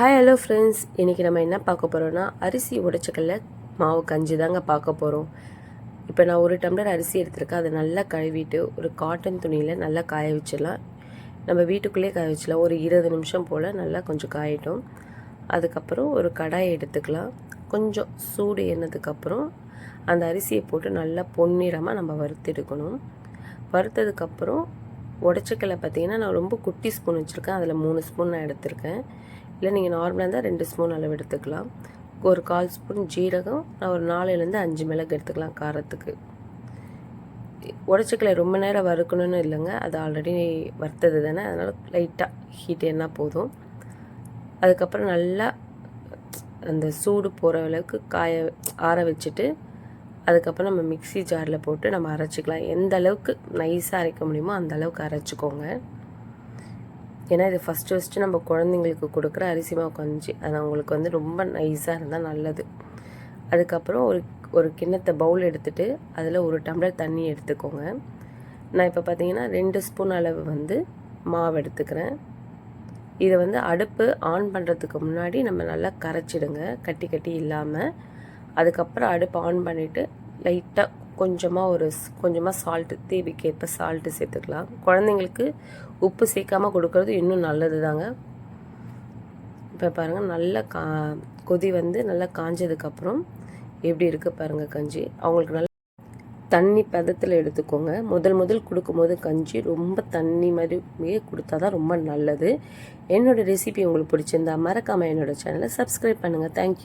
Hi hello friends இன்றைக்கி நம்ம என்ன பார்க்க போகிறோன்னா அரிசி உடைச்சக்கல்ல மாவு கஞ்சி தாங்க பார்க்க போகிறோம் இப்போ நான் ஒரு டம்ளர் அரிசி எடுத்திருக்கேன். அதை நல்லா கழுவிட்டு ஒரு காட்டன் துணியில் நல்லா காய வச்சிடலாம். நம்ம வீட்டுக்குள்ளேயே காய வச்சிடலாம். ஒரு இருபது நிமிஷம் போல் நல்லா கொஞ்சம் காயட்டும். அதுக்கப்புறம் ஒரு கடாயை எடுத்துக்கலாம். கொஞ்சம் சூடு ஏறினதுக்கப்புறம் அந்த அரிசியை போட்டு நல்லா பொன்னிறமாக நம்ம வறுத்தெடுக்கணும். வறுத்ததுக்கப்புறம் உடச்சக்கல்ல பார்த்தீங்கன்னா நான் ரொம்ப குட்டி ஸ்பூன் வச்சுருக்கேன். அதில் மூணு ஸ்பூன் நான் எடுத்திருக்கேன். இல்லை நீங்கள் நார்மலாக இருந்தால் ரெண்டு ஸ்பூன் அளவு எடுத்துக்கலாம். ஒரு கால் ஸ்பூன் ஜீரகம் நான் ஒரு நாலுலேருந்து அஞ்சு மிளகு எடுத்துக்கலாம் காரத்துக்கு. உடச்சிக்கலை ரொம்ப நேரம் வறுக்கணும்னு இல்லைங்க. அது ஆல்ரெடி வறுத்தது தானே அதனால் லைட்டாக ஹீட் என்ன போதும். அதுக்கப்புறம் நல்லா அந்த சூடு போகிற அளவுக்கு காய ஆற வச்சுட்டு அதுக்கப்புறம் நம்ம மிக்ஸி ஜாரில் போட்டு நம்ம அரைச்சிக்கலாம். எந்த அளவுக்கு நைஸாக அரைக்க முடியுமோ அந்த அளவுக்கு அரைச்சிக்கோங்க. ஏன்னா இது ஃபஸ்ட்டு ஃபஸ்ட்டு நம்ம குழந்தைங்களுக்கு கொடுக்குற அரிசி மாவு கஞ்சி அது அவங்களுக்கு வந்து ரொம்ப நைஸாக இருந்தால் நல்லது. அதுக்கப்புறம் ஒரு ஒரு கிண்ணத்தை பவுல் எடுத்துகிட்டு அதில் ஒரு டம்ளர் தண்ணி எடுத்துக்கோங்க. நான் இப்போ பார்த்தீங்கன்னா ரெண்டு ஸ்பூன் அளவு வந்து மாவு எடுத்துக்கிறேன். இதை வந்து அடுப்பு ஆன் பண்ணுறதுக்கு முன்னாடி நம்ம நல்லா கரைச்சிடுங்க கட்டி கட்டி இல்லாமல் அதுக்கப்புறம் அடுப்பு ஆன் பண்ணிவிட்டு லைட்டாக கொஞ்சமாக ஒரு கொஞ்சமாக சால்ட்டு தேவைக்கேற்ப சால்ட்டு சேர்த்துக்கலாம். குழந்தைங்களுக்கு உப்பு சேர்க்காமல் கொடுக்கறது இன்னும் நல்லது தாங்க இப்போ பாருங்கள் நல்லா கா கொதி வந்து நல்லா காஞ்சதுக்கப்புறம் எப்படி இருக்குது பாருங்கள் கஞ்சி. அவங்களுக்கு நல்லா தண்ணி பதத்தில் எடுத்துக்கோங்க. முதல் முதல் கொடுக்கும்போது கஞ்சி ரொம்ப தண்ணி மாதிரியே கொடுத்தா தான் ரொம்ப நல்லது. என்னோட ரெசிபி உங்களுக்கு பிடிச்சிருந்தா மறக்காமல் என்னோடய சேனலை சப்ஸ்கிரைப் பண்ணுங்கள் தேங்க்யூ